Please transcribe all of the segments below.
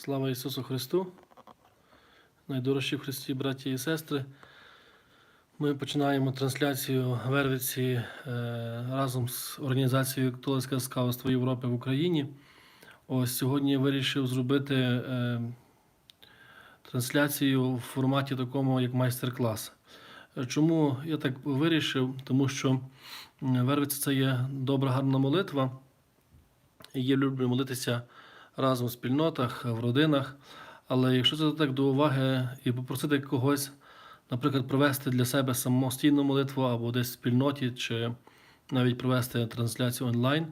Слава Ісусу Христу! Найдорожчі в Христі, браті і сестри. Ми починаємо трансляцію Вервиці е, разом з організацією Католицьке скаутство Європи в Україні. Ось сьогодні я вирішив зробити е, трансляцію в форматі такому, як майстер-клас. Е, Чому я так вирішив? Тому що Вервиця це є добра, гарна молитва. І я люблю молитися разом в спільнотах, в родинах. Але якщо це так до уваги і попросити когось, наприклад, провести для себе самостійну молитву або десь в спільноті, чи навіть провести трансляцію онлайн,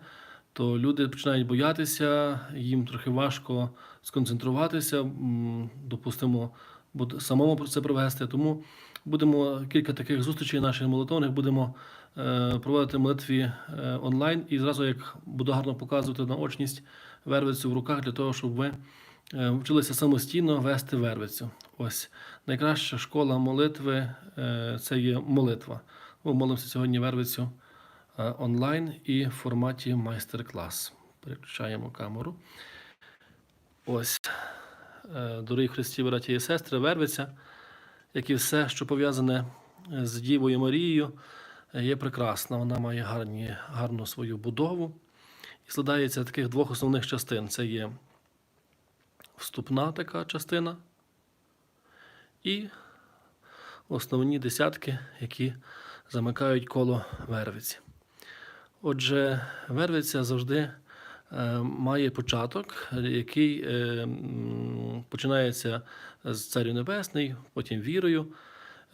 то люди починають боятися, їм трохи важко сконцентруватися, допустимо, самому про це провести. Тому будемо кілька таких зустрічей наших молитовних, будемо е, проводити молитві е, онлайн. І зразу як буду гарно показувати наочність вервицю в руках для того, щоб ви е, вчилися самостійно вести вервицю. Ось найкраща школа молитви е, це є молитва. Ми молимося сьогодні вервицю е, онлайн і в форматі майстер-клас. Переключаємо камеру. Ось, дорогі Христі, браті і сестри, вервиця, як і все, що пов'язане з Дівою Марією, є прекрасна. Вона має гарні, гарну свою будову і складається таких двох основних частин: це є вступна така частина і основні десятки, які замикають коло вервиці. Отже, вервиця завжди е, має початок, який е, починається з Царю Небесний, потім вірою,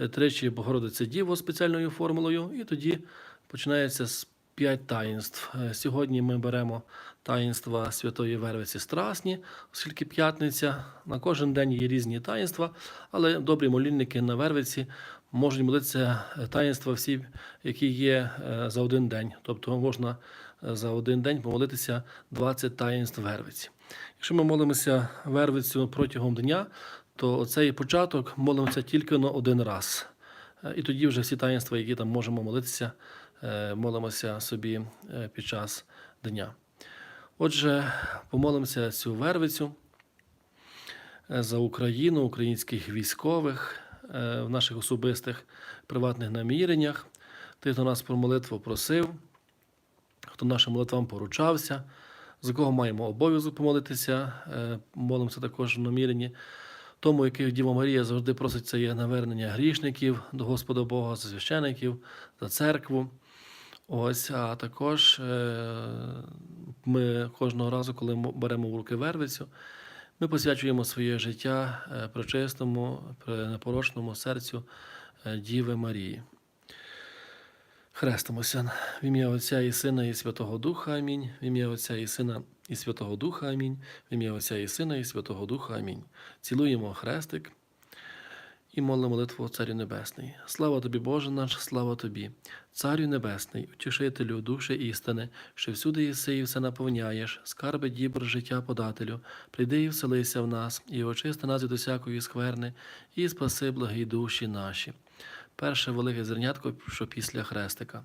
е, тричі Богородиця Діво спеціальною формулою, і тоді починається з п'ять таїнств. Е, Сьогодні ми беремо таїнства Святої Вервиці Страсні, оскільки п'ятниця. На кожен день є різні таїнства, але добрі молільники на Вервиці можуть молитися е, таїнства всі, які є е, за один день. Тобто можна за один день помолитися 20 таїнств Вервиці. Якщо ми молимося Вервицю протягом дня, то оцей початок молимося тільки на один раз. І тоді вже всі таїнства, які там можемо молитися, молимося собі е, під час дня. Отже, помолимося цю вервицю е, за Україну, українських військових е, в наших особистих приватних наміреннях, тих, хто нас про молитву просив, хто нашим молитвам поручався, за кого маємо обов'язок помолитися, е, молимося також в наміренні. Тому, яких Діва Марія завжди просить, це є навернення грішників до Господа Бога, за священиків, за церкву. Ось, а також е, ми кожного разу, коли беремо в руки вервицю, ми посвячуємо своє життя е, пречистому, непорочному серцю е, Діви Марії. Хрестимося в ім'я Отця і Сина, і Святого Духа. Амінь. В ім'я Отця і Сина, і Святого Духа. Амінь. В ім'я Отця і Сина, і Святого Духа. Амінь. Цілуємо хрестик і моли молитву Царю Небесний. Слава тобі, Боже наш, слава тобі, Царю Небесний, утішителю душі істини, що всюди єси і все наповняєш, скарби дібр життя подателю, прийди і вселися в нас, і очисти нас від усякої скверни, і спаси благі душі наші. Перше велике зернятко, що після хрестика.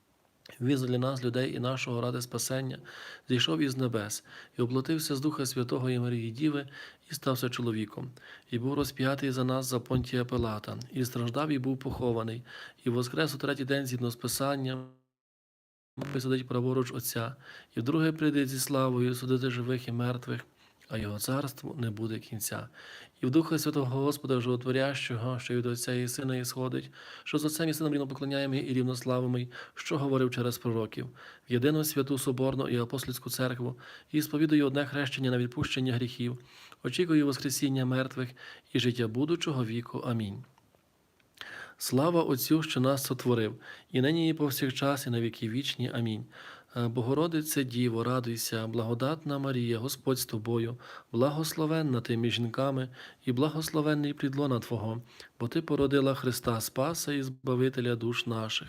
Він для нас, людей і нашого ради спасення, зійшов із небес і оплатився з Духа Святого і Марії Діви і стався чоловіком, і був розп'ятий за нас за понтія Пилата, і страждав, і був похований, і воскрес у третій день згідно з Писанням, посадить праворуч Отця, і вдруге прийде зі славою судити живих і мертвих, а його царству не буде кінця. І в Духа Святого Господа Животворящого, що від Отця і Сина ісходить, що з Отцем і Сином рівно поклоняємо і рівнославимо, що говорив через пророків, в єдину святу Соборну і апостольську церкву, і сповідую одне хрещення на відпущення гріхів, очікую Воскресіння мертвих і життя будучого віку. Амінь. Слава Отцю, що нас сотворив, і нині і повсякчас, і на віки вічні. Амінь. Е, Богородице Діво, радуйся, благодатна Марія, Господь з тобою, благословенна ти між жінками, і благословенний плідлона Твого, бо Ти породила Христа Спаса і Збавителя душ наших.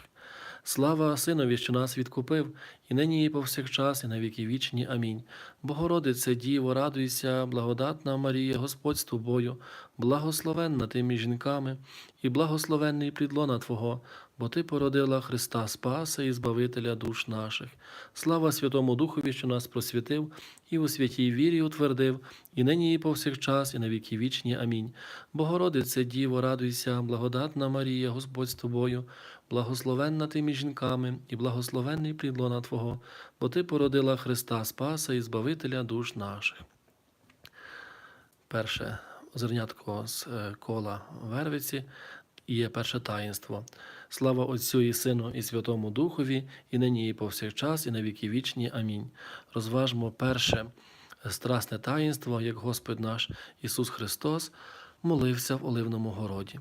Слава Синові, що нас відкупив, і нині і повсякчас, і на віки вічні. Амінь. Богородице Діво, радуйся, благодатна Марія, Господь з тобою, благословенна ти між жінками, і благословенний плід лона Твого, бо Ти породила Христа Спаса і Збавителя душ наших. Слава Святому Духові, що нас просвітив, і у святій вірі утвердив, і нині і повсякчас, і на віки вічні. Амінь. Богородице Діво, радуйся, благодатна Марія, Господь з тобою, благословенна ти між жінками, і благословенний плід лона Твого, бо Ти породила Христа Спаса і Збавителя душ наших. Перше зернятко з е, кола Вервиці є перше таїнство. Слава Отцю і Сину, і Святому Духові, і нині, і повсякчас, і на віки вічні. Амінь. Розважмо перше страсне таїнство, як Господь наш Ісус Христос молився в Оливному городі.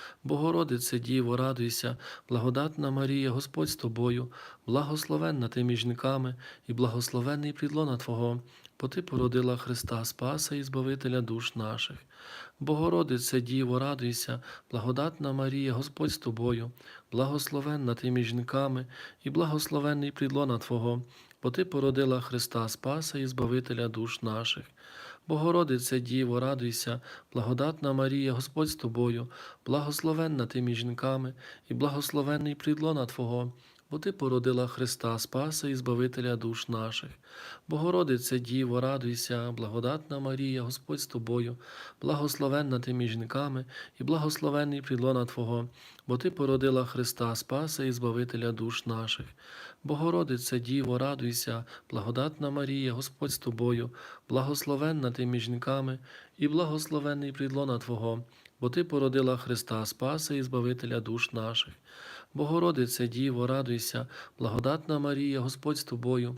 Богородице, Діво, радуйся, благодатна Марія, Господь з тобою, благословенна ти між жінками, і благословенний плід лона Твого, бо Ти породила Христа Спаса і Збавителя душ наших. Богородице, Діво, радуйся, благодатна Марія, Господь з тобою, благословенна ти між жінками, і благословенний плід лона Твого, бо Ти породила Христа Спаса і Збавителя душ наших. Богородице, Діво, радуйся, благодатна Марія, Господь з тобою, благословенна ти між жінками, і благословенний плід лона Твого, бо Ти породила Христа Спаса і Збавителя душ наших. Богородице, Діво, радуйся, благодатна Марія, Господь з тобою, благословенна ти між жінками, і благословенний плід лона Твого, бо Ти породила Христа Спаса і Збавителя душ наших. Богородице, Діво, радуйся, благодатна Марія, Господь з тобою, благословенна ти між жінками, і благословенний придлона Твого, бо Ти породила Христа Спаса і Збавителя душ наших. Богородице, Діво, радуйся, благодатна Марія, Господь з тобою.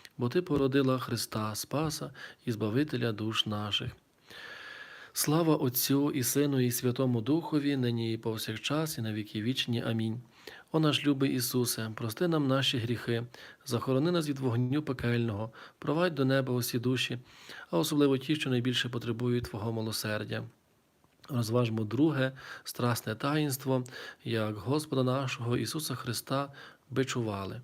бо Ти породила Христа Спаса і Збавителя душ наших. Слава Отцю і Сину, і Святому Духові, нині і повсякчас, і на віки вічні. Амінь. О наш любий Ісусе, прости нам наші гріхи, захорони нас від вогню пекельного, провадь до неба усі душі, а особливо ті, що найбільше потребують Твого милосердя. Розважмо друге страсне таїнство, як Господа нашого Ісуса Христа бичували.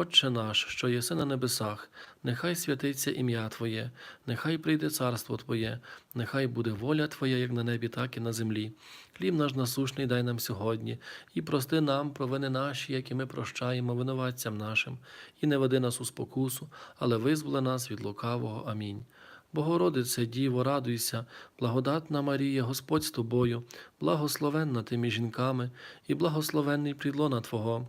Отче наш, що єси на небесах, нехай святиться ім'я Твоє, нехай прийде царство Твоє, нехай буде воля Твоя, як на небі, так і на землі. Хліб наш насушний дай нам сьогодні, і прости нам провини наші, які ми прощаємо винуватцям нашим, і не веди нас у спокусу, але визволи нас від лукавого. Амінь. Богородице, Діво, радуйся, благодатна Марія, Господь з тобою, благословенна ти між жінками, і благословенний плідлона Твого.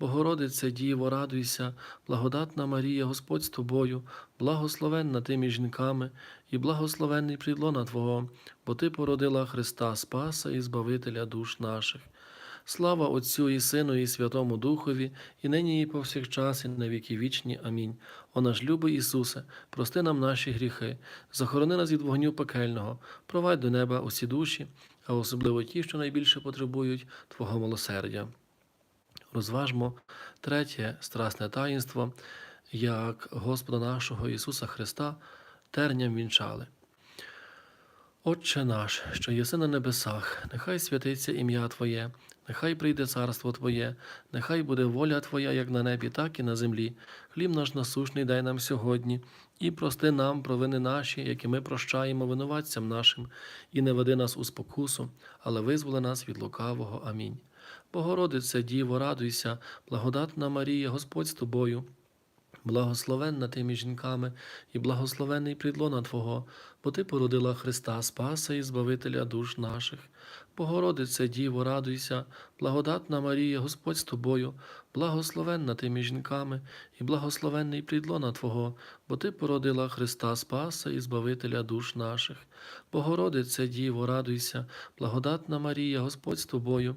Богородице Діво, радуйся, благодатна Марія, Господь з тобою, благословенна ти між жінками, і благословенний плідлона Твого, бо Ти породила Христа Спаса і Збавителя душ наших. Слава Отцю і Сину, і Святому Духові, і нині, і повсякчас, і на віки вічні. Амінь. О наш любий Ісусе, прости нам наші гріхи, захорони нас від вогню пекельного, провадь до неба усі душі, а особливо ті, що найбільше потребують Твого милосердя. Розважмо третє страсне таїнство, як Господа нашого Ісуса Христа терням вінчали. Отче наш, що єси на небесах, нехай святиться ім'я Твоє, нехай прийде царство Твоє, нехай буде воля Твоя, як на небі, так і на землі. Хліб наш насушний дай нам сьогодні, і прости нам провини наші, які ми прощаємо винуватцям нашим, і не веди нас у спокусу, але визволи нас від лукавого. Амінь. Богородице, Діво, радуйся, благодатна Марія, Господь з тобою. Благословенна ти жінками, і благословений плідлона Твого, бо Ти породила Христа Спаса і Збавителя душ наших. Богородице, Діво, радуйся, благодатна Марія, Господь з тобою, благословенна ти жінками, і благословенний плідлона Твого, бо Ти породила Христа Спаса і Збавителя душ наших. Богородице, Діво, радуйся, благодатна Марія, Господь з тобою,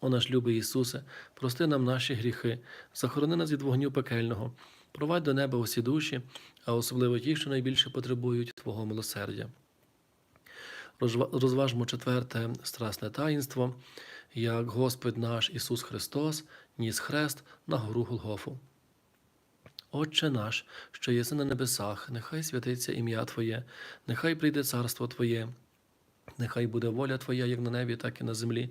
О наш любий Ісусе, прости нам наші гріхи, захорони нас від вогню пекельного, провадь до неба усі душі, а особливо ті, що найбільше потребують Твого милосердя. Розважмо четверте страсне таїнство, як Господь наш Ісус Христос ніс хрест на гору Голгофу. Отче наш, що єси на небесах, нехай святиться ім'я Твоє, нехай прийде царство Твоє, нехай буде воля Твоя, як на небі, так і на землі.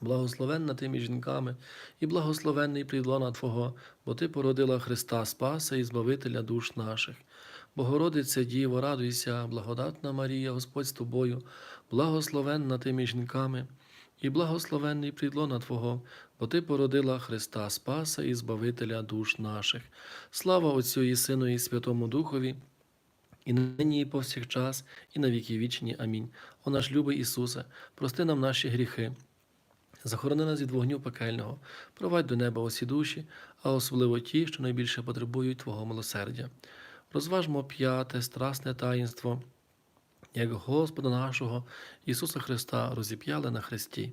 Благословенна ти між жінками, і благословенний плідлона Твого, бо Ти породила Христа Спаса і Збавителя душ наших. Богородице, Діво, радуйся, благодатна Марія, Господь з тобою, благословенна ти між жінками, і благословенний плідлона Твого, бо Ти породила Христа Спаса і Збавителя душ наших. Слава Отцю і Сину, і Святому Духові, і нині, і повсякчас, і на віки вічні. Амінь. О наш любий Ісусе, прости нам наші гріхи. Захорони нас від вогню пекельного, провадь до неба усі душі, а особливо ті, що найбільше потребують Твого милосердя. Розважмо п'яте страсне таїнство, як Господа нашого Ісуса Христа розіп'яли на хресті.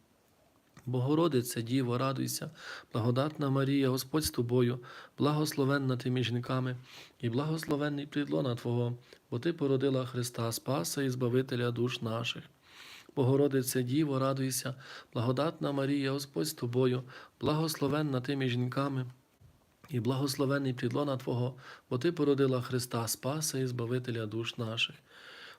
Богородице, Діво, радуйся, благодатна Марія, Господь з тобою, благословенна ти між жінками, і благословенний плідлона Твого, бо Ти породила Христа Спаса і Збавителя душ наших. Богородице, Діво, радуйся, благодатна Марія, Господь з тобою, благословенна ти між жінками, і благословенний плідлона Твого, бо Ти породила Христа Спаса і Збавителя душ наших.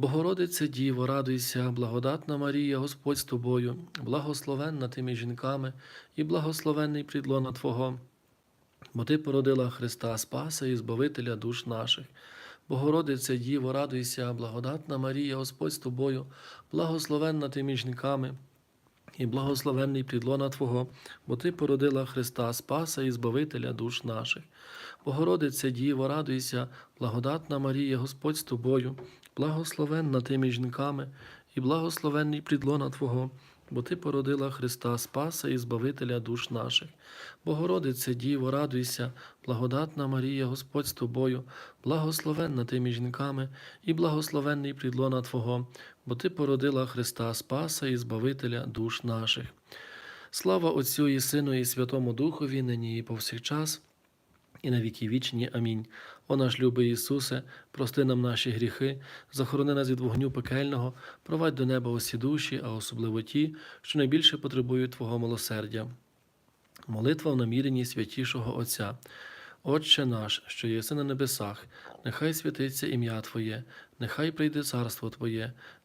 Богородице Діво, радуйся, благодатна Марія, Господь з тобою, благословенна ти між жінками, і благословенний плідлона Твого, бо Ти породила Христа Спаса і Збавителя душ наших. Богородице Діво, радуйся, благодатна Марія, Господь з тобою, благословенна ти між жінками, і благословенний плідлона Твого, бо Ти породила Христа Спаса і Збавителя душ наших. Богородице Діво, радуйся, благодатна Марія, Господь з тобою, благословенна ти між жінками, і благословенний плідлона Твого, бо Ти породила Христа Спаса і Збавителя душ наших. Богородице Діво, радуйся, благодатна Марія, Господь з тобою, благословенна ти між жінками, і благословенний плідлона Твого, бо Ти породила Христа Спаса і Збавителя душ наших. Слава Отцю і Сину, і Святому Духові, нині і повсякчас, і на віки вічні. Амінь. О наш любий Ісусе, прости нам наші гріхи, захорони нас від вогню пекельного, провадь до неба усі душі, а особливо ті, що найбільше потребують Твого милосердя. Молитва в наміренні святішого Отця. Отче наш, що єси на небесах, нехай святиться ім'я Твоє, нехай прийде царство Твоє,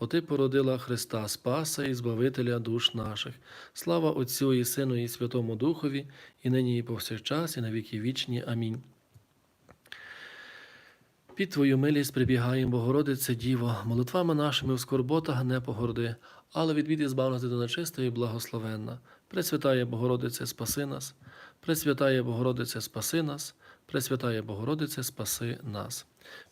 бо Ти породила Христа, Спаса і Збавителя душ наших. Слава Отцю і Сину, і Святому Духові, і нині, і повсякчас, і на віки вічні. Амінь. Під Твою милість прибігаємо, Богородице Діво, молитвами нашими в скорботах не погорди, але від біди збав нас до благословенна. Пресвятає Богородице, спаси нас, Пресвятає Богородице, спаси нас, Пресвятає Богородице, спаси нас.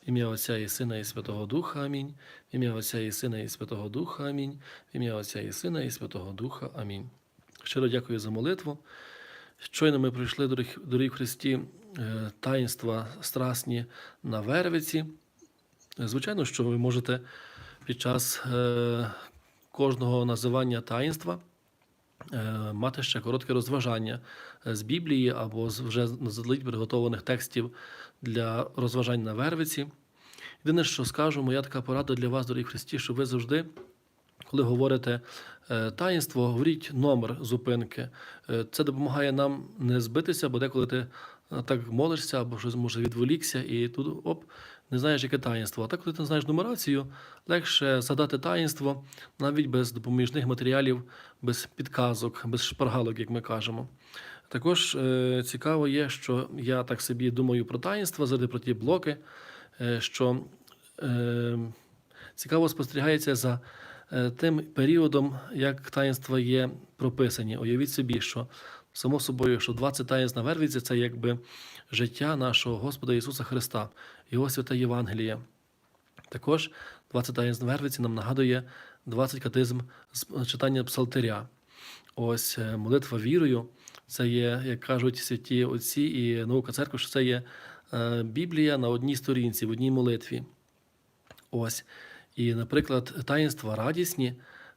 В ім'я Отця і Сина, і Святого Духа. Амінь. В ім'я Отця і Сина, і Святого Духа. Амінь. В ім'я Отця і Сина, і Святого Духа. Амінь. Щиро дякую за молитву. Щойно ми прийшли дорогі в Христі е, таїнства страсні на Вервиці. Звичайно, що ви можете під час е, кожного називання таїнства е, мати ще коротке розважання з Біблії або з вже заздалегідь приготованих текстів для розважань на Вервиці. Єдине, що скажу, моя така порада для вас, дорогі Христі, що ви завжди, коли говорите е, таїнство, говоріть номер зупинки. Е, Це допомагає нам не збитися, бо деколи ти е, так молишся або щось може відволікся, і тут оп, не знаєш, яке таїнство. А так, коли ти знаєш нумерацію, легше задати таїнство навіть без допоміжних матеріалів, без підказок, без шпаргалок, як ми кажемо. Також е, цікаво є, що я так собі думаю про таїнства, завжди про ті блоки, е, що е, цікаво спостерігається за тим періодом, як таїнства є прописані. Уявіть собі, що само собою, що 20 таїнств на Вервіці це якби життя нашого Господа Ісуса Христа, Його святе Євангеліє. Також 20 таїнств на Вервиці нам нагадує 20 катизм з читання псалтиря. Ось молитва вірою. Це є, як кажуть святі отці і наука церкви, що це є е, Біблія на одній сторінці, в одній молитві. Ось. І, наприклад, таїнства радісні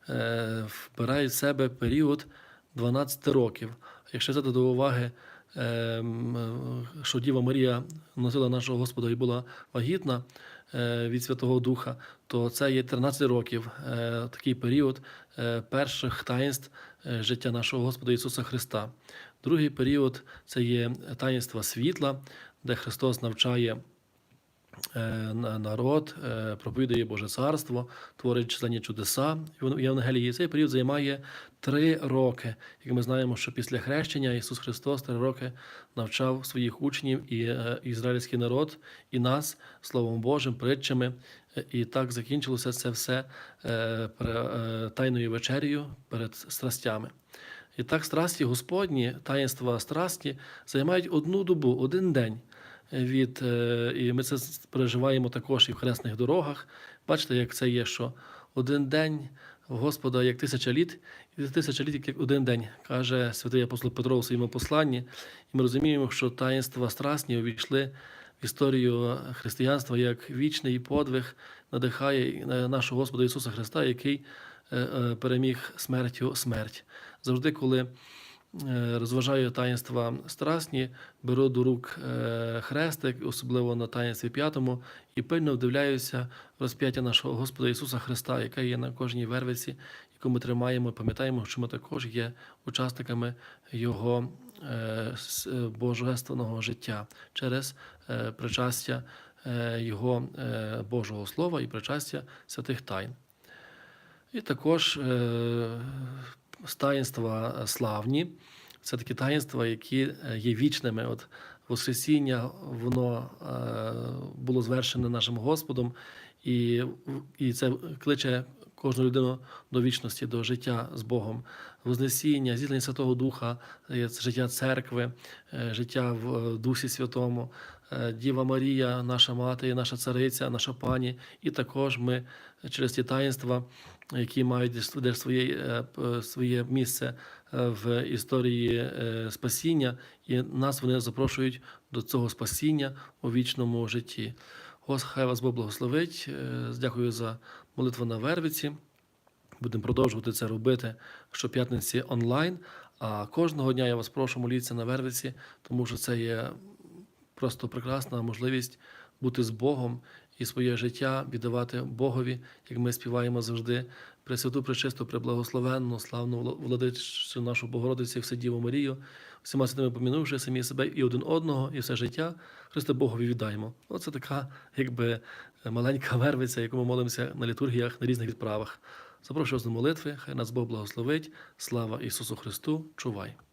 е, вбирають в себе період 12 років. Якщо взяти до уваги, е, що Діва Марія носила нашого Господа і була вагітна від Святого Духа, то це є 13 років, такий період перших таїнств життя нашого Господа Ісуса Христа. Другий період це є таїнства світла, де Христос навчає е, народ, е, проповідує Боже Царство, творить численні чудеса в Євангелії. Цей період займає три роки. Як ми знаємо, що після хрещення Ісус Христос три роки навчав своїх учнів і е, ізраїльський народ, і нас Словом Божим, притчами. І так закінчилося це все е, е, тайною вечерею перед страстями. І так страсті Господні, таїнства страсті займають одну добу, один день. Від, е, і ми це переживаємо також і в хресних дорогах. Бачите, як це є, що один день в Господа як тисяча літ, і тисяча літ як один день, каже святий апостол Петро у своєму посланні. І ми розуміємо, що таїнства страсні увійшли історію християнства як вічний подвиг, надихає нашого Господа Ісуса Христа, який е, е, переміг смертю смерть. Завжди, коли е, розважаю таїнства страсні, беру до рук хрестик, особливо на таїнстві п'ятому, і пильно вдивляюся в розп'яття нашого Господа Ісуса Христа, яке є на кожній вервиці, яку ми тримаємо, пам'ятаємо, що ми також є учасниками Його божественного життя через е, причастя е, Його е, Божого Слова і причастя святих тайн. І також е, таїнства славні. Це такі таїнства, які е, є вічними. От Воскресіння, воно е, було звершене нашим Господом, і, і це кличе кожну людину до вічності, до життя з Богом, Вознесіння, зізнання Святого Духа, е, життя церкви, е, життя в е, Дусі Святому, Діва Марія, наша мати, наша цариця, наша пані, і також ми через ті таїнства, які мають своє, своє місце в історії спасіння, і нас вони запрошують до цього спасіння у вічному житті. Гос, хай вас Бог благословить. Дякую за молитву на Вервиці. Будемо продовжувати це робити щоп'ятниці онлайн. А кожного дня я вас прошу молитися на Вервиці, тому що це є просто прекрасна можливість бути з Богом і своє життя віддавати Богові, як ми співаємо завжди. Пресвяту, пречисту, преблагословенну, славну владичу нашу Богородицю, Вседіву Марію, всіма святими помінувши самі себе і один одного, і все життя, Христе Богові віддаємо. Оце така, якби маленька вервиця, яку ми молимося на літургіях, на різних відправах. Запрошую вас до молитви, хай нас Бог благословить. Слава Ісусу Христу! Чувай!